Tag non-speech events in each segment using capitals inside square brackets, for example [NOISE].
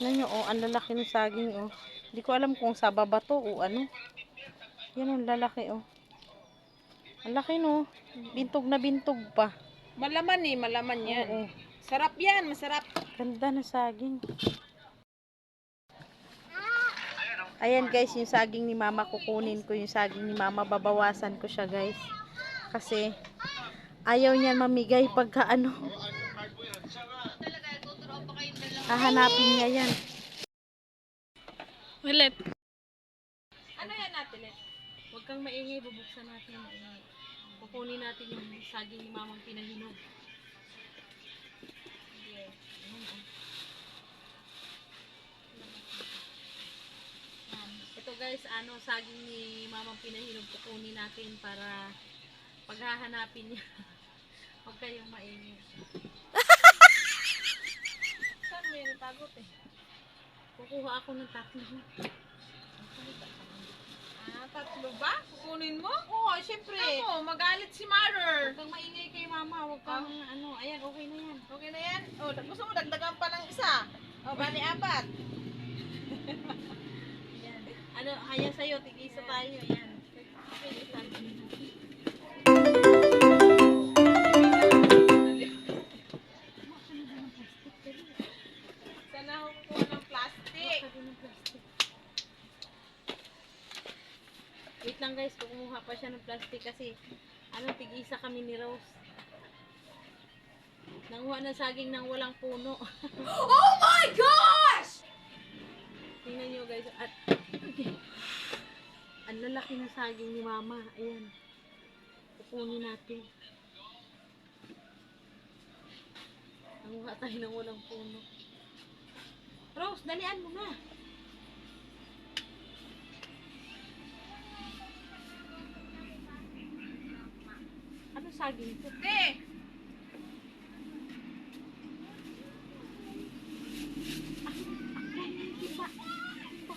Tignan nyo, oh, ang lalaki ng saging, oh. Hindi ko alam kung sa baba to o ano. Yan, ang lalaki, oh. Ang laki, no. Bintog na bintog pa. Malaman eh, malaman yan. Oo. Sarap yan, masarap. Ganda na saging. Ayan guys, yung saging ni mama, kukunin ko yung saging ni mama, babawasan ko siya guys. Kasi, ayaw niyan mamigay pagka ano. Hahanapin niya yan. Ulit. Ano yan natin eh? Huwag kang maingay, bubuksan natin. Kukunin natin yung saging ni mamang pinahinog. Ito guys, ano, saging ni mamang pinahinog kukunin natin para paghahanapin niya. [LAUGHS] Huwag kayong maingay. Yan itagot eh? Kukuha ako ng tatlo. Ah, tatlo ba? Kukunin mo? Oo, syempre. Ako, magalit si Mother. Huwag kang maingay kay mama. Huwag kang, ano, ayan, okay na yan. Okay na yan? Oh, gusto mo dagdagan pa ng isa? Oh, bali apat. [LAUGHS] Ayan. Ano, haya sa'yo, tig-isa tayo. Ayan. Wait lang guys, kumuha pa siya ng plastic kasi ano, tig-isa kami ni Rose. Nanguha ng saging ng walang puno. [LAUGHS] Oh my gosh! Tingnan nyo guys. At, ang lalaki ng saging ni Mama. Ayan. Kukunin natin. Nanguha tayo ng walang puno. Rose, dalian mo na. Saging? Hindi.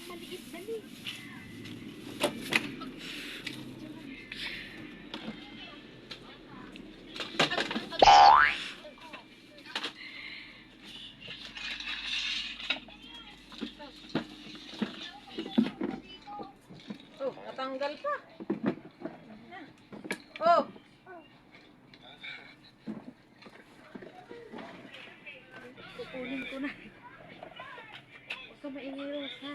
Maliit, dali. Oh, natanggal pa. Oh, Kukunin ko na. Huwag ka maingay, Rose, ha?